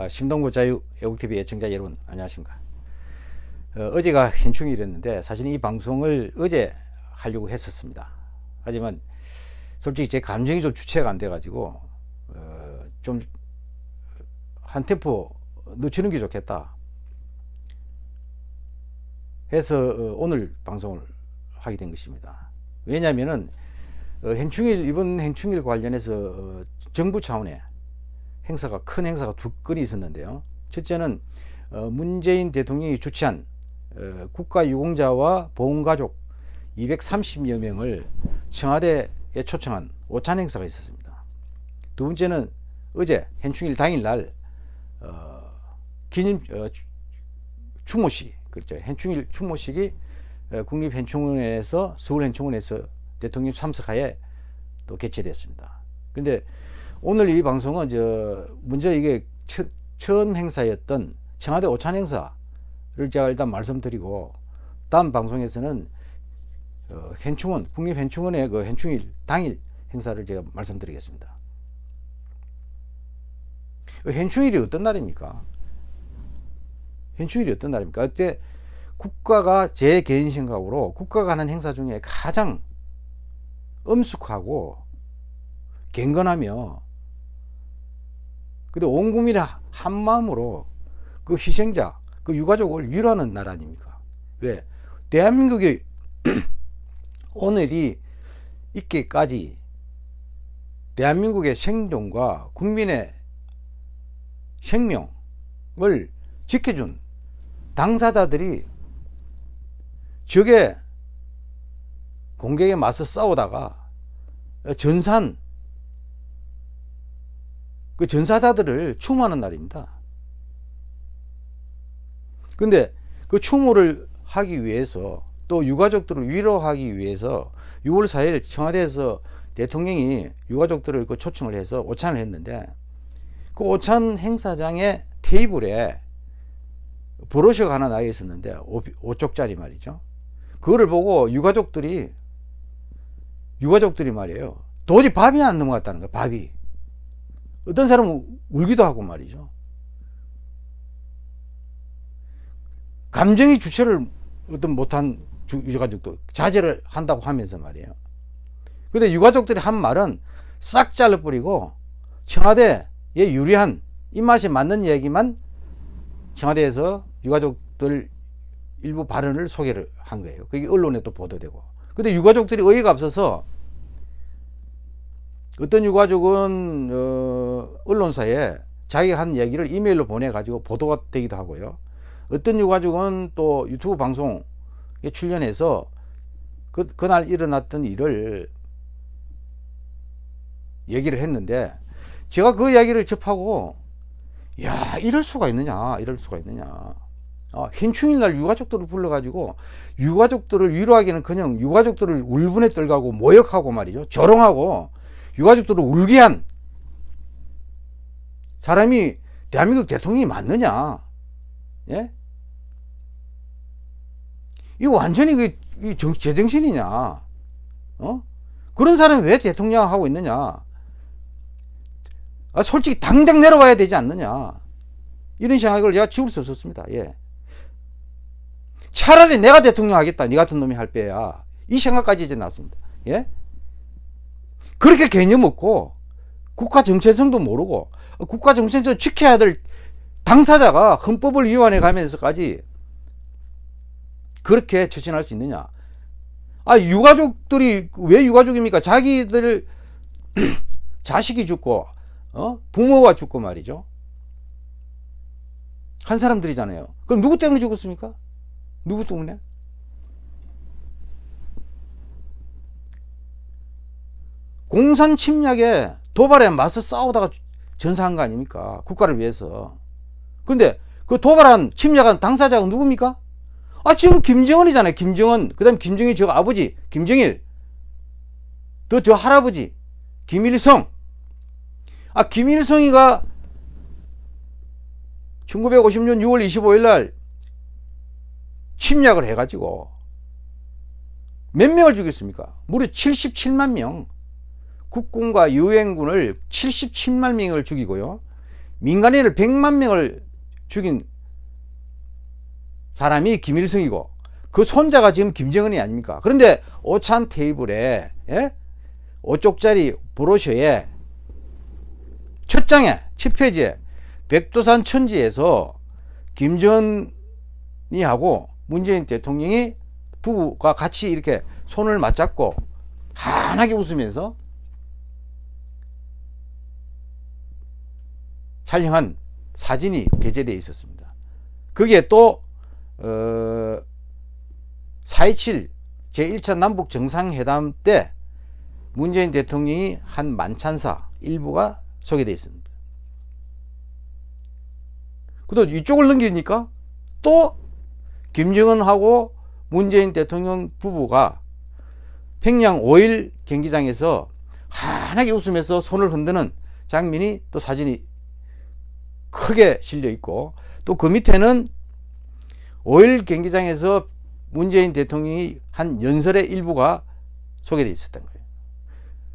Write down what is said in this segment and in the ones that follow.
아, 심동구 자유 애국TV 애청자 여러분 안녕하십니까? 어, 제가 현충일이었는데 사실 이 방송을 어제 하려고 했었습니다. 하지만 솔직히 제 감정이 좀 주체가 안 돼 가지고 어, 좀한 템포 늦추는 게 좋겠다 해서 어, 오늘 방송을 하게 된 것입니다. 왜냐하면은 어, 행충일 이번 행충일 관련해서 어, 정부 차원의 행사가 큰 행사가 두 건이 있었는데요. 첫째는 어, 문재인 대통령이 주최한 어, 국가 유공자와 보훈가족 230여 명을 청와대에 초청한 오찬 행사가 있었습니다. 두 번째는 어제 현충일 당일날 어, 기념 어, 추모식 그렇죠. 현충일 추모식이 어, 국립현충원에서 서울현충원에서 대통령 참석하에 또 개최됐습니다. 그런데 오늘 이 방송은 저 먼저 이게 처, 처음 행사였던 청와대 오찬 행사를 제가 일단 말씀드리고 다음 방송에서는 어, 현충원 국립현충원의 그 현충일 당일 행사를 제가 말씀드리겠습니다. 그 현충일이 어떤 날입니까? 현충일이 어떤 날입니까? 그때 국가가 제 개인 생각으로 국가가 하는 행사 중에 가장 엄숙하고 갱건하며 근데 온 국민이 한 마음으로 그 희생자, 그 유가족을 위로하는 나라 아닙니까? 왜? 대한민국이 오늘이 있기까지 대한민국의 생존과 국민의 생명을 지켜준 당사자들이 적의 공격에 맞서 싸우다가 전산 그 전사자들을 추모하는 날입니다. 근데 그 추모를 하기 위해서 또 유가족들을 위로하기 위해서 6월 4일 청와대에서 대통령이 유가족들을 그 초청을 해서 오찬을 했는데 그 오찬 행사장의 테이블에 브로셔가 하나 나와 있었는데 5쪽짜리 말이죠. 그거를 보고 유가족들이 유가족들이 말이에요. 도저히 밥이 안 넘어갔다는 거야, 밥이. 어떤 사람은 울기도 하고 말이죠. 감정이 주체를 어떤 못한 유가족도 자제를 한다고 하면서 말이에요. 근데 유가족들이 한 말은 싹 잘라버리고 청와대에 유리한 입맛에 맞는 얘기만 청와대에서 유가족들 일부 발언을 소개를 한 거예요. 그게 언론에 또 보도되고. 근데 유가족들이 어이가 없어서 어떤 유가족은 어, 언론사에 자기가 한 얘기를 이메일로 보내가지고 보도가 되기도 하고요. 어떤 유가족은 또 유튜브 방송에 출연해서 그, 그날 일어났던 일을 얘기를 했는데 제가 그 이야기를 접하고 야 이럴 수가 있느냐 이럴 수가 있느냐 어, 현충일 날 유가족들을 불러가지고 유가족들을 위로하기는 그냥 유가족들을 울분에 떨가고 모욕하고 말이죠 조롱하고 유가족들을 울게 한 사람이 대한민국 대통령이 맞느냐 예? 이거 완전히 그 정, 제정신이냐 어? 그런 사람이 왜 대통령 하고 있느냐 아, 솔직히 당장 내려와야 되지 않느냐 이런 생각을 제가 지울 수 없었습니다 예. 차라리 내가 대통령 하겠다. 니 같은 놈이 할 빼야. 이 생각까지 이제 났습니다. 예? 그렇게 개념 없고, 국가 정체성도 모르고, 국가 정체성 지켜야 될 당사자가 헌법을 위반해 가면서까지 그렇게 처신할 수 있느냐. 아, 유가족들이 왜 유가족입니까? 자기들 자식이 죽고, 어? 부모가 죽고 말이죠. 한 사람들이잖아요. 그럼 누구 때문에 죽었습니까? 누구 때문에? 공산 침략에 도발에 맞서 싸우다가 전사한 거 아닙니까? 국가를 위해서. 근데 그 도발한 침략한 당사자가 누굽니까? 아, 지금 김정은이잖아요. 김정은. 그 다음 김정일 저 아버지, 김정일. 또 저 할아버지, 김일성. 아, 김일성이가 1950년 6월 25일 날 침략을 해가지고 몇 명을 죽였습니까? 무려 77만 명. 국군과 유엔군을 77만 명을 죽이고요. 민간인을 100만 명을 죽인 사람이 김일성이고 그 손자가 지금 김정은이 아닙니까? 그런데 오찬 테이블에 예? 5쪽짜리 브로셔에 첫 장에 첫 페이지에 백두산 천지에서 김정은이하고 문재인 대통령이 부부가 같이 이렇게 손을 맞잡고 환하게 웃으면서 촬영한 사진이 게재되어 있었습니다. 거기에 또 어, 4.27 제1차 남북 정상회담 때 문재인 대통령이 한 만찬사 일부가 소개되어 있습니다. 그또 이쪽을 넘기니까 또 김정은하고 문재인 대통령 부부가 평양 5일 경기장에서 환하게 웃으면서 손을 흔드는 장면이 또 사진이 크게 실려 있고 또 그 밑에는 5일 경기장에서 문재인 대통령이 한 연설의 일부가 소개되어 있었던 거예요.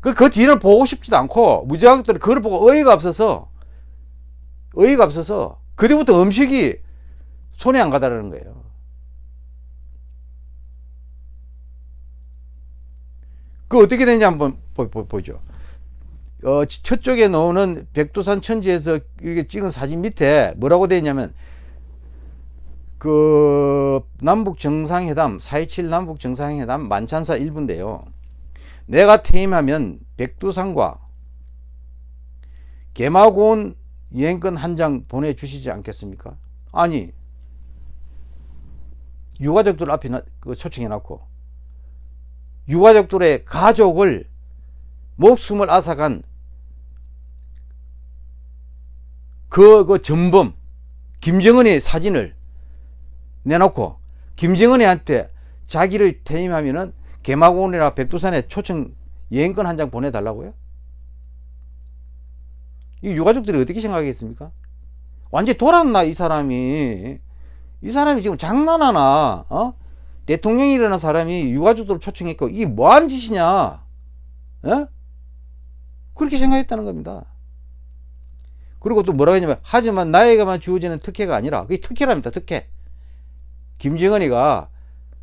그, 그 뒤를 보고 싶지도 않고 무지학들은 그걸 보고 어이가 없어서 어이가 없어서 그때부터 음식이 손에 안 가다라는 거예요. 그 어떻게 되는지 한번 보, 보, 보죠. 어, 첫 쪽에 나오는 백두산 천지에서 이렇게 찍은 사진 밑에 뭐라고 되어 있냐면 그 남북 정상회담 4.27 남북 정상회담 만찬사 일부인데요. 내가 퇴임하면 백두산과 개마고온 여행권 한 장 보내주시지 않겠습니까? 아니 유가족들 앞에 그 초청해 놓고 유가족들의 가족을 목숨을 앗아간 그, 그 전범 김정은의 사진을 내놓고 김정은이한테 자기를 퇴임하면은 개마고원이나 백두산에 초청 여행권 한 장 보내달라고요? 이 유가족들이 어떻게 생각하겠습니까? 완전히 돌았나 이 사람이 이 사람이 지금 장난하나 어? 대통령이라는 사람이 유가족들을 초청했고 이게 뭐 하는 짓이냐 어? 그렇게 생각했다는 겁니다 그리고 또 뭐라고 했냐면 하지만 나에게만 주어지는 특혜가 아니라 그게 특혜랍니다 특혜 김정은이가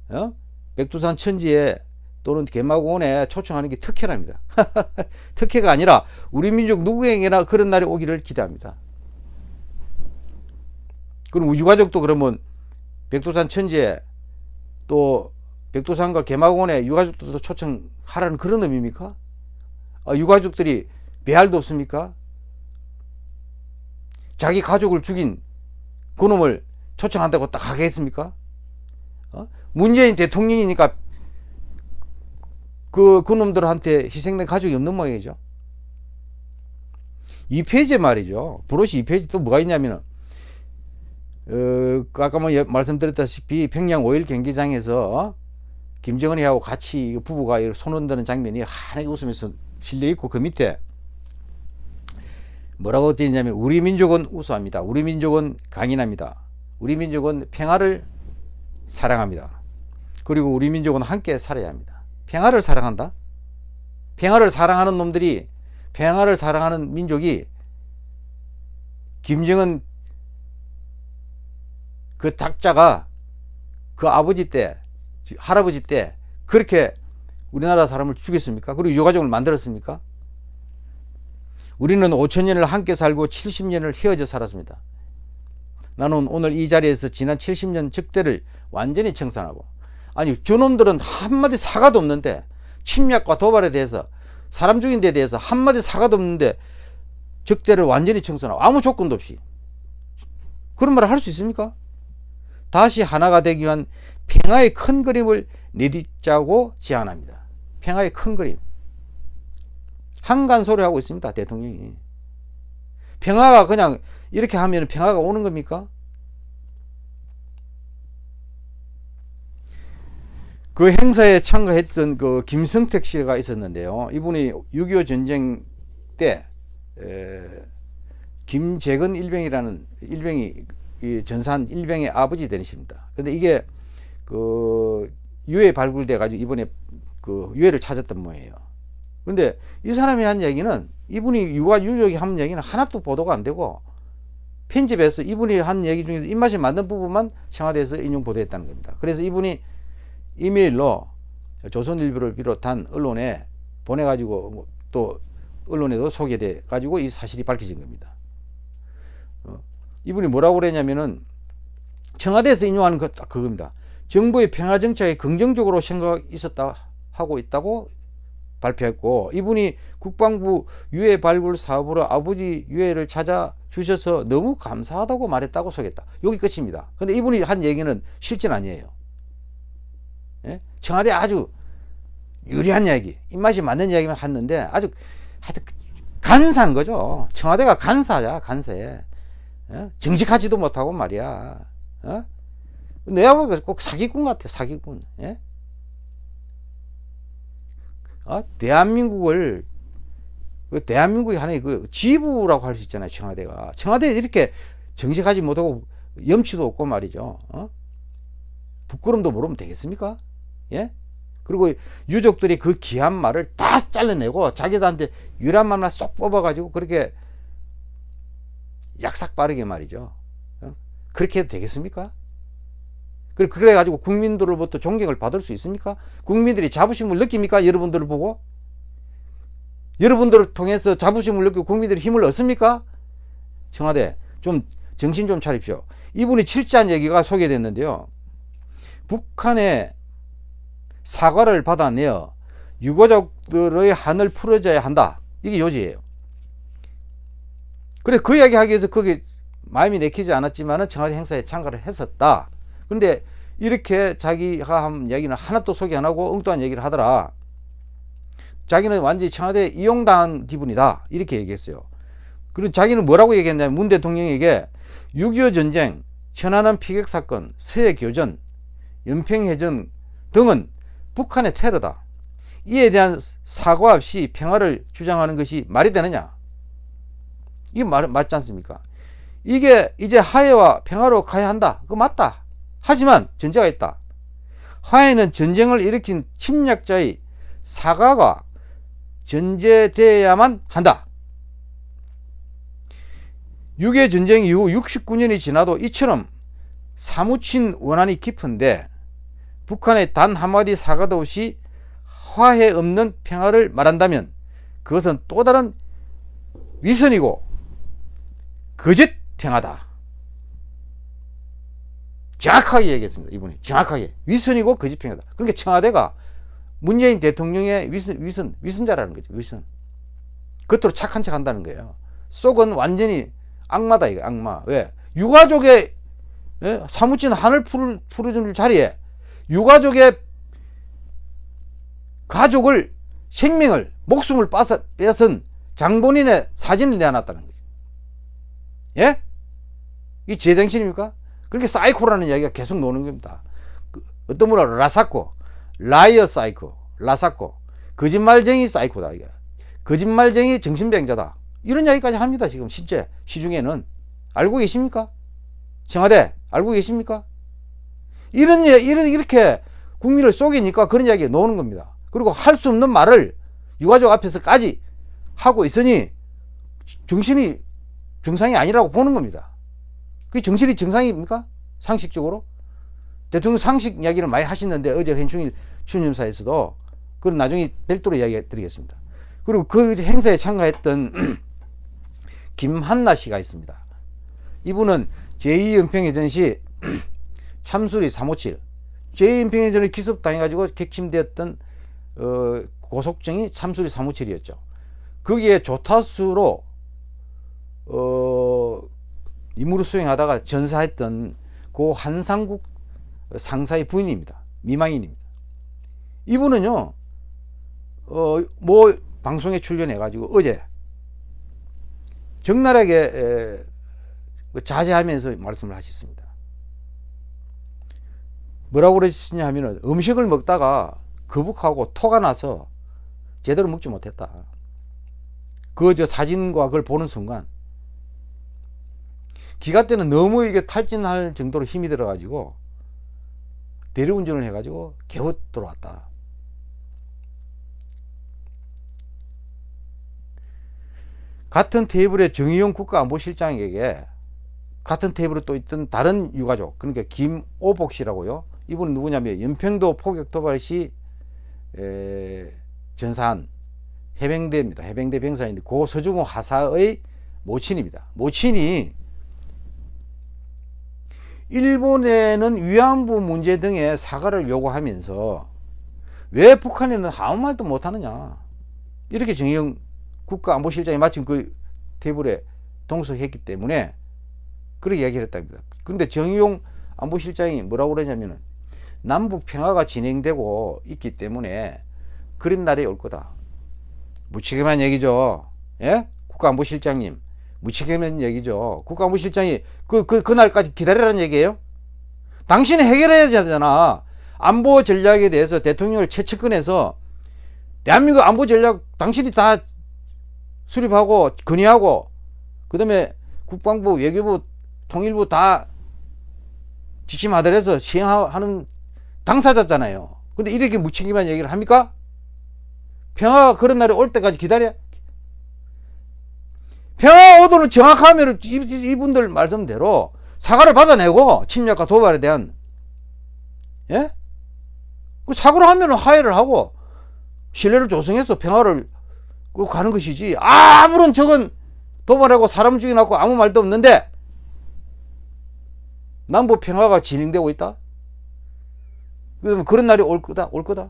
어? 백두산 천지에 또는 개마고원에 초청하는 게 특혜랍니다. 특혜가 아니라 우리 민족 누구에게나 그런 날이 오기를 기대합니다. 그럼 유가족도 그러면 백두산 천지에 또 백두산과 개마고원에 유가족들도 초청하라는 그런 의미입니까? 아, 유가족들이 배알도 없습니까? 자기 가족을 죽인 그놈을 초청한다고 딱 하겠습니까? 어? 문재인 대통령이니까 그, 그놈들한테 희생된 가족이 없는 모양이죠. 이 페이지에 말이죠. 브로시 이 페이지 또 뭐가 있냐면은, 어, 아까 뭐 말씀드렸다시피 평양 5일 경기장에서 김정은이하고 같이 부부가 손 흔드는 장면이 환하게 웃으면서 실려 있고 그 밑에 뭐라고 되어 있냐면 우리 민족은 우수합니다. 우리 민족은 강인합니다. 우리 민족은 평화를 사랑합니다. 그리고 우리 민족은 함께 살아야 합니다. 평화를 사랑한다? 평화를 사랑하는 놈들이 평화를 사랑하는 민족이 김정은 그 닥자가 그 아버지 때 할아버지 때 그렇게 우리나라 사람을 죽였습니까? 그리고 유가족을 만들었습니까? 우리는 5천년을 함께 살고 70년을 헤어져 살았습니다. 나는 오늘 이 자리에서 지난 70년 적대를 완전히 청산하고 아니 저놈들은 한마디 사과도 없는데 침략과 도발에 대해서 사람 죽인 데 대해서 한마디 사과도 없는데 적대를 완전히 청산하고 아무 조건도 없이 그런 말을 할 수 있습니까? 다시 하나가 되기 위한 평화의 큰 그림을 내딛자고 제안합니다. 평화의 큰 그림. 한간 소리 하고 있습니다. 대통령이. 평화가 그냥 이렇게 하면 평화가 오는 겁니까? 그 행사에 참가했던 그 김성택 씨가 있었는데요. 이분이 6.25 전쟁 때 에, 김재근 일병이라는 일병이 이 전산 일병의 아버지 되십니다. 근데 이게 그 유해 발굴돼 가지고 이번에 그 유해를 찾았던 모양이에요. 근데 이 사람이 한 얘기는 이분이 유아 유족이 한 얘기는 하나도 보도가 안 되고 편집해서 이분이 한 얘기 중에서 입맛에 맞는 부분만 청와대에서 인용 보도했다는 겁니다. 그래서 이분이 이메일로 조선일보를 비롯한 언론에 보내가지고 뭐또 언론에도 소개돼 가지고 이 사실이 밝혀진 겁니다. 어, 이분이 뭐라고 그랬냐면은 청와대에서 인용하는 것딱 그겁니다. 정부의 평화 정책에 긍정적으로 생각 있었다 하고 있다고 발표했고 이분이 국방부 유해 발굴 사업으로 아버지 유해를 찾아 주셔서 너무 감사하다고 말했다고 소개했다. 여기 끝입니다. 근데 이분이 한 얘기는 실전 아니에요. 예? 청와대 아주 유리한 이야기, 입맛이 맞는 이야기만 했는데 아주 하여튼 간사한 거죠. 청와대가 간사야, 간사해. 예? 정직하지도 못하고 말이야. 어? 내가 보기엔 꼭 사기꾼 같아, 사기꾼. 예? 어? 대한민국을 그 대한민국이 하나의 그 지부라고 할 수 있잖아요, 청와대가. 청와대 이렇게 정직하지 못하고 염치도 없고 말이죠. 어? 부끄럼도 모르면 되겠습니까? 예? 그리고 유족들이 그 귀한 말을 다 잘라내고 자기들한테 유란 말만 쏙 뽑아가지고 그렇게 약삭 빠르게 말이죠. 어? 그렇게 해도 되겠습니까? 그래- 그래가지고 국민들로부터 존경을 받을 수 있습니까? 국민들이 자부심을 느낍니까? 여러분들을 보고? 여러분들을 통해서 자부심을 느끼고 국민들이 힘을 얻습니까? 청와대, 좀 정신 좀 차립시오. 이분이 실제한 얘기가 소개됐는데요. 북한의 사과를 받아내어 유가족들의 한을 풀어줘야 한다. 이게 요지예요. 그래 그 이야기 하기 위해서 거기 마음이 내키지 않았지만은 청와대 행사에 참가를 했었다. 그런데 이렇게 자기가 한 얘기는 하나도 소개 안 하고 엉뚱한 얘기를 하더라. 자기는 완전히 청와대 이용당한 기분이다. 이렇게 얘기했어요. 그리고 자기는 뭐라고 얘기했냐면 문 대통령에게 6.25 전쟁, 천안함 피격 사건, 서해 교전, 연평해전 등은 북한의 테러다. 이에 대한 사과 없이 평화를 주장하는 것이 말이 되느냐? 이게 말, 맞지 않습니까? 이게 이제 하해와 평화로 가야 한다. 그거 맞다. 하지만 전제가 있다. 하해는 전쟁을 일으킨 침략자의 사과가 전제되어야만 한다. 6.25 전쟁 이후 69년이 지나도 이처럼 사무친 원한이 깊은데 북한의 단 한마디 사과도 없이 화해 없는 평화를 말한다면 그것은 또 다른 위선이고 거짓 평화다. 정확하게 얘기했습니다. 이분이 정확하게 위선이고 거짓 평화다. 그러니까 청와대가 문재인 대통령의 위선, 위선, 위선자라는 거죠. 위선. 겉으로 착한 척 한다는 거예요. 속은 완전히 악마다, 이거 악마. 왜? 유가족의 예? 사무친 한을 풀, 풀어줄 자리에 유가족의 가족을 생명을 목숨을 뺏어, 뺏은 장본인의 사진을 내놨다는 거죠. 예? 이 제정신입니까? 그렇게 사이코라는 이야기가 계속 나오는 겁니다. 그 어떤 분은 라사코, 라이어 사이코, 라사코, 거짓말쟁이 사이코다 이게. 거짓말쟁이 정신병자다. 이런 이야기까지 합니다. 지금 실제 시중에는 알고 계십니까? 청와대 알고 계십니까? 이런 예- 이런 이렇게 국민을 속이니까 그런 이야기가 나오는 겁니다. 그리고 할 수 없는 말을 유가족 앞에서까지 하고 있으니 정신이 정상이 아니라고 보는 겁니다. 그게 정신이 정상입니까? 상식적으로? 대통령 상식 이야기를 많이 하시는데 어제 현충일 추념사에서도 그건 나중에 별도로 이야기 드리겠습니다. 그리고 그 행사에 참가했던 김한나 씨가 있습니다. 이분은 제2연평해전 시 참수리 357 제2연평해전에 기습당해가지고 객침되었던 어, 고속정이 참수리 357이었죠. 거기에 조타수로 어, 임무를 수행하다가 전사했던 고 한상국 상사의 부인입니다. 미망인입니다. 이분은요, 어, 뭐 방송에 출연해가지고 어제 적나라하게 에, 그 자제하면서 말씀을 하셨습니다. 뭐라고 그러셨냐 하면은 음식을 먹다가 거북하고 토가 나서 제대로 먹지 못했다. 그 저 사진과 그걸 보는 순간 기가 때는 너무 이게 탈진할 정도로 힘이 들어가지고 대리운전을 해가지고 겨우 들어왔다. 같은 테이블에 정의용 국가안보실장에게 같은 테이블에 또 있던 다른 유가족 그러니까 김오복 씨라고요. 이분은 누구냐면 연평도 포격 도발 시 에, 전사한 해병대입니다. 해병대 병사인데 고 서중호 하사의 모친입니다. 모친이 일본에는 위안부 문제 등의 사과를 요구하면서 왜 북한에는 아무 말도 못하느냐 이렇게 정의용 국가안보실장이 마침 그 테이블에 동석했기 때문에 그렇게 이야기를 했답니다. 그런데 정의용 안보실장이 뭐라고 그러냐면은 남북 평화가 진행되고 있기 때문에 그런 날이 올 거다. 무책임한 얘기죠. 예? 국가안보실장님. 무책임한 얘기죠. 국가안보실장이 그, 그, 그날까지 기다리라는 얘기예요? 당신이 해결해야 되잖아. 안보 전략에 대해서 대통령을 최측근해서 대한민국 안보 전략 당신이 다 수립하고 건의하고 그 다음에 국방부, 외교부, 통일부 다 지침하더라서 시행하는 당사자잖아요. 근데 이렇게 무책임한 얘기를 합니까? 평화가 그런 날이 올 때까지 기다려? 평화 오도는 정확하면 이분들 말씀대로 사과를 받아내고 침략과 도발에 대한 예? 그 사과를 하면 화해를 하고 신뢰를 조성해서 평화를 그 가는 것이지 아무런 적은 도발하고 사람 죽여놓고 아무 말도 없는데 남북 평화가 진행되고 있다? 그러면 그런 날이 올 거다 올 거다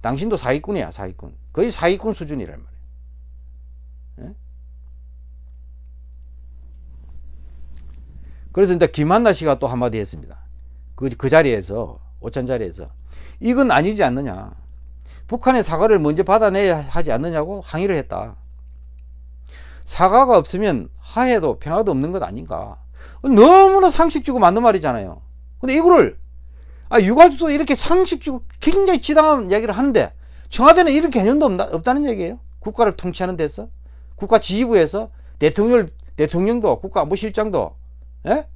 당신도 사기꾼이야 사기꾼 거의 사기꾼 수준이란 말이야 예? 그래서 이제 김한나 씨가 또 한마디 했습니다. 그, 그 자리에서 오찬 자리에서. 이건 아니지 않느냐? 북한의 사과를 먼저 받아내야 하지 않느냐고 항의를 했다. 사과가 없으면 화해도 평화도 없는 것 아닌가? 너무나 상식 주고 맞는 말이잖아요. 근데 이거를 아, 유가족도 이렇게 상식 주고 굉장히 지당한 이야기를 하는데 청와대는 이런 개념도 없나, 없다는 얘기예요. 국가를 통치하는 데서 국가 지휘부에서 대통령 대통령도 국가안보실장도 예?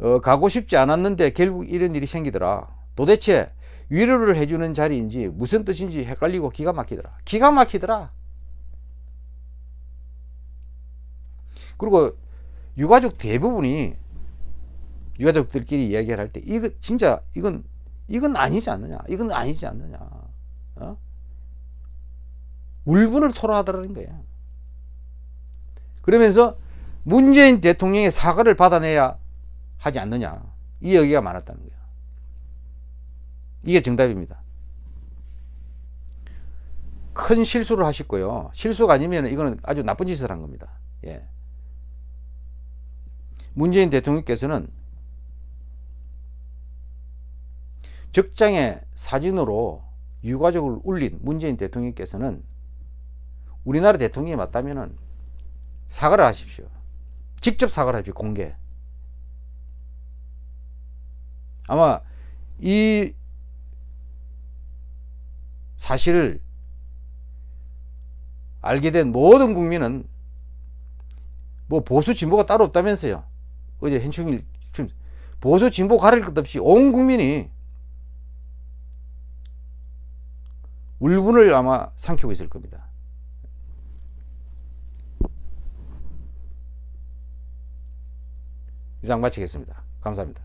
어, 가고 싶지 않았는데 결국 이런 일이 생기더라. 도대체 위로를 해주는 자리인지 무슨 뜻인지 헷갈리고 기가 막히더라. 기가 막히더라. 그리고 유가족 대부분이 유가족들끼리 이야기를 할 때 이거 진짜 이건 이건 아니지 않느냐 이건 아니지 않느냐 어? 울분을 토로하더라는 거야 그러면서 문재인 대통령의 사과를 받아내야 하지 않느냐. 이 얘기가 많았다는 거야 이게 정답입니다. 큰 실수를 하셨고요. 실수가 아니면 이거는 아주 나쁜 짓을 한 겁니다. 예. 문재인 대통령께서는 적장의 사진으로 유가족을 울린 문재인 대통령께서는 우리나라 대통령이 맞다면은 사과를 하십시오. 직접 사과를 하십시오. 공개. 아마 이 사실을 알게 된 모든 국민은 뭐 보수 진보가 따로 없다면서요. 어제 현충일 보수 진보 가릴 것 없이 온 국민이 울분을 아마 삼키고 있을 겁니다. 이상 마치겠습니다. 감사합니다.